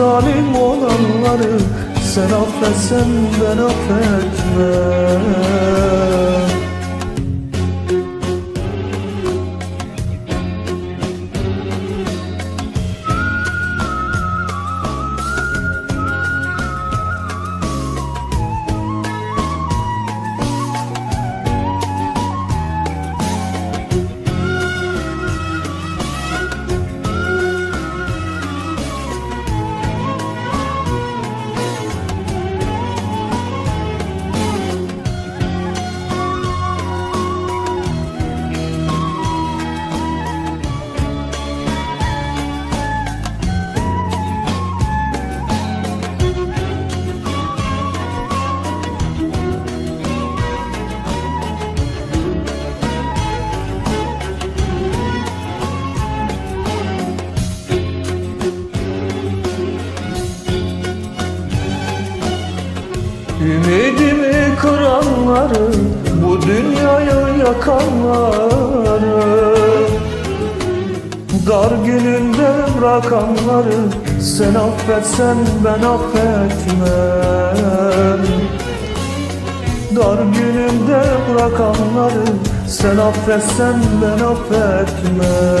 zalim olanları sen affetsen ben affetmem dünyayı yakanları Dar gününde bırakanları Sen affetsen ben affetmem. Dar günümde bırakanları Sen affetsen ben affetmem